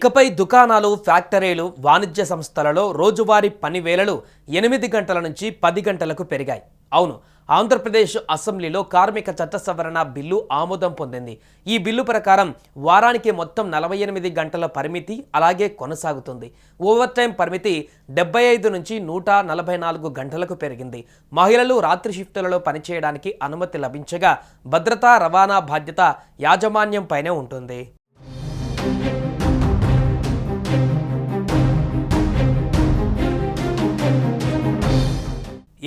ఇకపై దుకాణాలు ఫ్యాక్టరీలు వాణిజ్య సంస్థలలో రోజువారీ పని వేళలు ఎనిమిది గంటల నుంచి పది గంటలకు పెరిగాయి. అవును ఆంధ్రప్రదేశ్ అసెంబ్లీలో కార్మిక చట్ట సవరణ బిల్లు ఆమోదం పొందింది. ఈ బిల్లు ప్రకారం వారానికి మొత్తం నలభై ఎనిమిది గంటల పరిమితి అలాగే కొనసాగుతుంది. ఓవర్ టైం పరిమితి డెబ్బై ఐదు నుంచి నూట నలభై నాలుగు గంటలకు పెరిగింది. మహిళలు రాత్రి షిఫ్టులలో పనిచేయడానికి అనుమతి లభించగా భద్రతా రవాణా బాధ్యత యాజమాన్యం పైనే ఉంటుంది.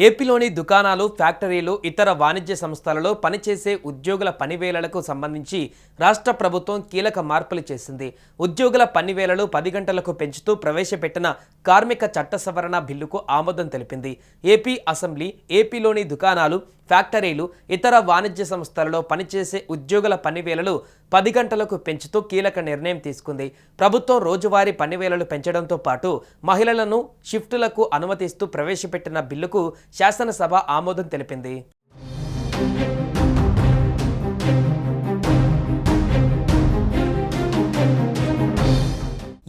ఏపీలోని దుకాణాలు ఫ్యాక్టరీలు ఇతర వాణిజ్య సంస్థలలో పనిచేసే ఉద్యోగుల పనివేళలకు సంబంధించి రాష్ట్ర ప్రభుత్వం కీలక మార్పులు చేసింది. ఉద్యోగుల పనివేళలు పది గంటలకు పెంచుతూ ప్రవేశపెట్టిన కార్మిక చట్ట సవరణ బిల్లుకు ఆమోదం తెలిపింది. ఏపీ అసెంబ్లీ ఏపీలోని దుకాణాలు ఫ్యాక్టరీలు ఇతర వాణిజ్య సంస్థలలో పనిచేసే ఉద్యోగుల పనివేళలు పది గంటలకు పెంచుతూ కీలక నిర్ణయం తీసుకుంది. ప్రభుత్వం రోజువారీ పనివేళలు పెంచడంతో పాటు మహిళలను షిఫ్టులకు అనుమతిస్తూ ప్రవేశపెట్టిన బిల్లుకు శాసనసభ ఆమోదం తెలిపింది.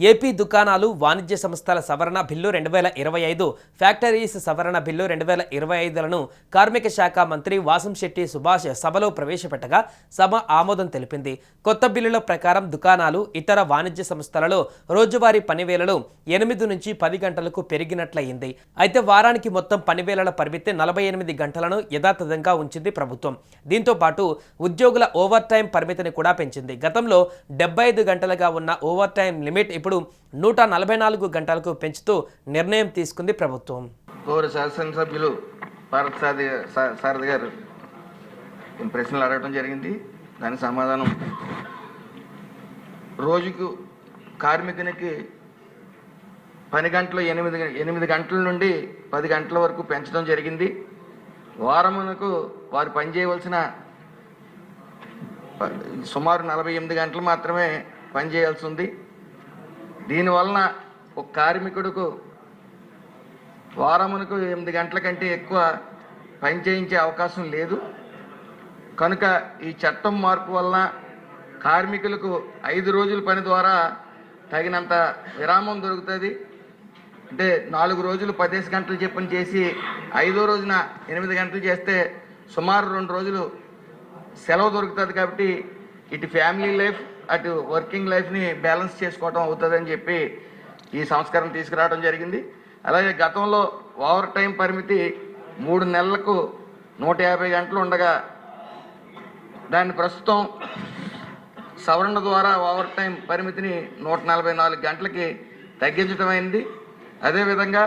ఏపీ దుకాణాలు వాణిజ్య సంస్థల సవరణ బిల్లు రెండు వేల ఇరవై ఐదు ఫ్యాక్టరీస్ సవరణ బిల్లు రెండు వేల ఇరవై ఐదులను కార్మిక శాఖ మంత్రి వాసంశెట్టి సుభాష్ సభలో ప్రవేశపెట్టగా సభ ఆమోదం తెలిపింది. కొత్త బిల్లుల ప్రకారం దుకాణాలు ఇతర వాణిజ్య సంస్థలలో రోజువారీ పనివేళలు ఎనిమిది నుంచి పది గంటలకు పెరిగినట్లయింది. అయితే వారానికి మొత్తం పనివేళల పరిమితి నలభై ఎనిమిది గంటలను యథాతథంగా ఉంచింది ప్రభుత్వం. దీంతో పాటు ఉద్యోగుల ఓవర్ టైం పరిమితిని కూడా పెంచింది. గతంలో డెబ్బై ఐదు గంటలుగా ఉన్న ఓవర్ టైం లిమిట్ ఇప్పుడు నూట నలభై నాలుగు గంటలకు పెంచుతూ నిర్ణయం తీసుకుంది ప్రభుత్వం. గౌరవ శాసనసభ్యులు భారత్ సారథి సారథి గారు ప్రశ్నలు అడగడం జరిగింది. దానికి సమాధానం. రోజుకు కార్మికునికి పని గంటలు ఎనిమిది ఎనిమిది గంటల నుండి పది గంటల వరకు పెంచడం జరిగింది. వారమునకు వారు పని చేయవలసిన సుమారు నలభై ఎనిమిది గంటలు మాత్రమే పని చేయాల్సి ఉంది. దీనివలన ఒక కార్మికుడుకు వారమునకు ఎనిమిది గంటల కంటే ఎక్కువ పని చేయించే అవకాశం లేదు. కనుక ఈ చట్టం మార్పు వలన కార్మికులకు ఐదు రోజుల పని ద్వారా తగినంత విరామం దొరుకుతుంది. అంటే నాలుగు రోజులు పదేసి గంటలు చెప్పని చేసి ఐదో రోజున ఎనిమిది గంటలు చేస్తే సుమారు రెండు రోజులు సెలవు దొరుకుతుంది కాబట్టి ఇటు ఫ్యామిలీ లైఫ్ అటు వర్కింగ్ లైఫ్ని బ్యాలెన్స్ చేసుకోవడం అవుతుందని చెప్పి ఈ సంస్కరణ తీసుకురావడం జరిగింది. అలాగే గతంలో ఓవర్ టైం పరిమితి మూడు నెలలకు నూట యాభై గంటలు ఉండగా దాన్ని ప్రస్తుతం సవరణ ద్వారా ఓవర్ టైం పరిమితిని నూట నలభై నాలుగు గంటలకి తగ్గించడం అయింది. అదేవిధంగా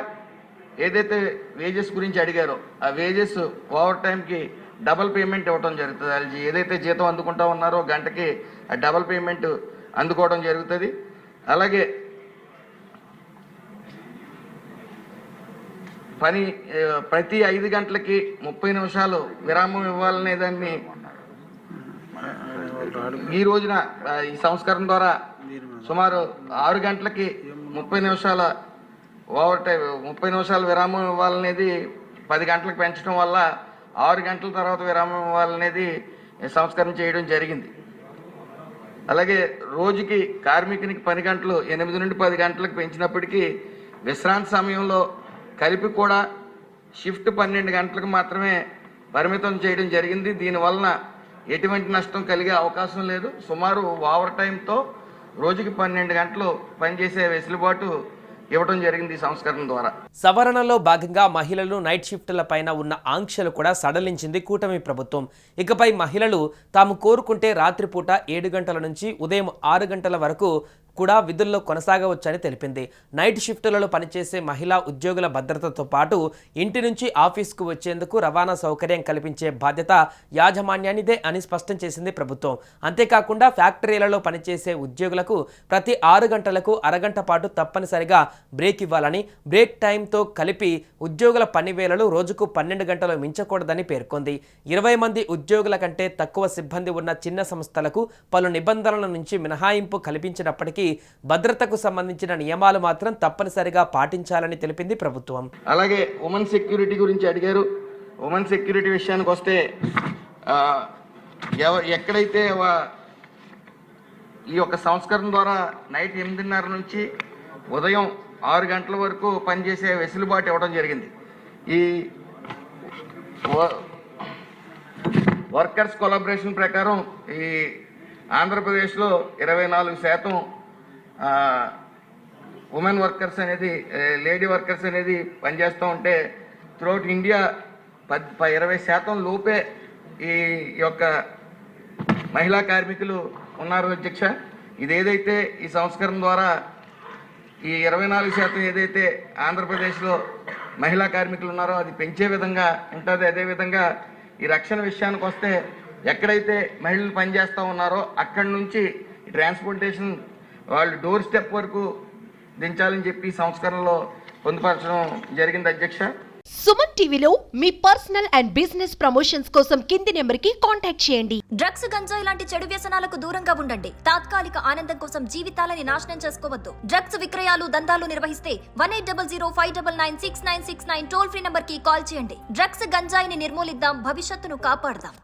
ఏదైతే వేజెస్ గురించి అడిగారో ఆ వేజెస్ ఓవర్ టైంకి డబల్ పేమెంట్ ఇవ్వడం జరుగుతుంది వాళ్ళు ఏదైతే జీతం అందుకుంటా ఉన్నారో గంటకి డబల్ పేమెంట్ అందుకోవడం జరుగుతుంది. అలాగే పని ప్రతి ఐదు గంటలకి ముప్పై నిమిషాలు విరామం ఇవ్వాలనే దాన్ని ఈ రోజున ఈ సంస్కరణ ద్వారా సుమారు ఆరు గంటలకి ముప్పై నిమిషాల ఓవర్ టైం ముప్పై నిమిషాల విరామం ఇవ్వాలనేది పది గంటలకు పెంచడం వల్ల ఆరు గంటల తర్వాత విరామం ఇవ్వాలనేది సంస్కరణ చేయడం జరిగింది. అలాగే రోజుకి కార్మికునికి పని గంటలు ఎనిమిది నుండి పది గంటలకు పెంచినప్పటికీ విశ్రాంతి సమయంలో కలిపి కూడా షిఫ్ట్ పన్నెండు గంటలకు మాత్రమే పరిమితం చేయడం జరిగింది. దీనివలన ఎటువంటి నష్టం కలిగే అవకాశం లేదు. సుమారు ఓవర్ టైంతో రోజుకి పన్నెండు గంటలు పనిచేసే వెసులుబాటు ఇవ్వడం జరిగింది ఈ సంస్కరణ ద్వారా. సవరణలో భాగంగా మహిళలు నైట్ షిఫ్టుల పైన ఉన్న ఆంక్షలు కూడా సడలించింది కూటమి ప్రభుత్వం. ఇకపై మహిళలు తాము కోరుకుంటే రాత్రిపూట ఏడు గంటల నుంచి ఉదయం ఆరు గంటల వరకు కూడా విధుల్లో కొనసాగవచ్చని తెలిపింది. నైట్ షిఫ్టులలో పనిచేసే మహిళా ఉద్యోగుల భద్రతతో పాటు ఇంటి నుంచి ఆఫీస్కు వచ్చేందుకు రవాణా సౌకర్యం కల్పించే బాధ్యత యాజమాన్యానిదే అని స్పష్టం చేసింది ప్రభుత్వం. అంతేకాకుండా ఫ్యాక్టరీలలో పనిచేసే ఉద్యోగులకు ప్రతి ఆరు గంటలకు అరగంట పాటు తప్పనిసరిగా బ్రేక్ ఇవ్వాలని బ్రేక్ టైంతో కలిపి ఉద్యోగుల పని వేళలు రోజుకు పన్నెండు గంటలు మించకూడదని పేర్కొంది. ఇరవై మంది ఉద్యోగుల కంటే తక్కువ సిబ్బంది ఉన్న చిన్న సంస్థలకు పలు నిబంధనల నుంచి మినహాయింపు కల్పించినప్పటికీ భద్రతకు సంబంధించిన నియమాలు మాత్రం తప్పనిసరిగా పాటించాలని తెలిపింది ప్రభుత్వం. అలాగే ఉమెన్ సెక్యూరిటీ గురించి అడిగారు. ఉమెన్ సెక్యూరిటీ విషయానికి వస్తే ఎవ ఎక్కడైతే ఈ యొక్క సంస్కరణ ద్వారా నైట్ ఎనిమిదిన్నర నుంచి ఉదయం ఆరు గంటల వరకు పనిచేసే వెసులుబాటు ఇవ్వడం జరిగింది. ఈ వ- వర్కర్స్ కొలాబరేషన్ ప్రకారం ఈ ఆంధ్రప్రదేశ్లో ఇరవై నాలుగు శాతం ఉమెన్ వర్కర్స్ అనేది లేడీ వర్కర్స్ అనేది పనిచేస్తూ ఉంటే త్రూఅవుట్ ఇండియా పద్ ప- ఇరవై శాతం లోపే ఈ యొక్క మహిళా కార్మికులు ఉన్నారు అధ్యక్ష. ఇదేదైతే ఈ సంస్కరణ ద్వారా ఈ ఇరవై నాలుగు శాతం ఏదైతే ఆంధ్రప్రదేశ్లో మహిళా కార్మికులు ఉన్నారో అది పెంచే విధంగా ఉంటుంది. అదేవిధంగా ఈ రక్షణ విషయానికి వస్తే ఎక్కడైతే మహిళలు పనిచేస్తూ ఉన్నారో అక్కడి నుంచి ట్రాన్స్పోర్టేషన్ వాళ్ళు డోర్ స్టెప్ వరకు దించాలని చెప్పి సంస్కరణలో పొందుపరచడం జరిగింది అధ్యక్ష. సుమన్ టీవీలో మీ పర్సనల్ అండ్ బిజినెస్ ప్రమోషన్స్ కోసం కింది నెంబర్కి కాంటాక్ట్ చేయండి. డ్రగ్స్ గంజాయి లాంటి చెడు వ్యసనాలకు దూరంగా ఉండండి. తాత్కాలిక ఆనందం కోసం జీవితాలని నాశనం చేసుకోవద్దు. డ్రగ్స్ విక్రయాలు దందాలు నిర్వహిస్తే one eight double zero five double nine six nine six nine toll free నంబర్కి కాల్ చేయండి. డ్రగ్స్ గంజాయిని నిర్మూలిద్దాం భవిష్యత్తును కాపాడదాం.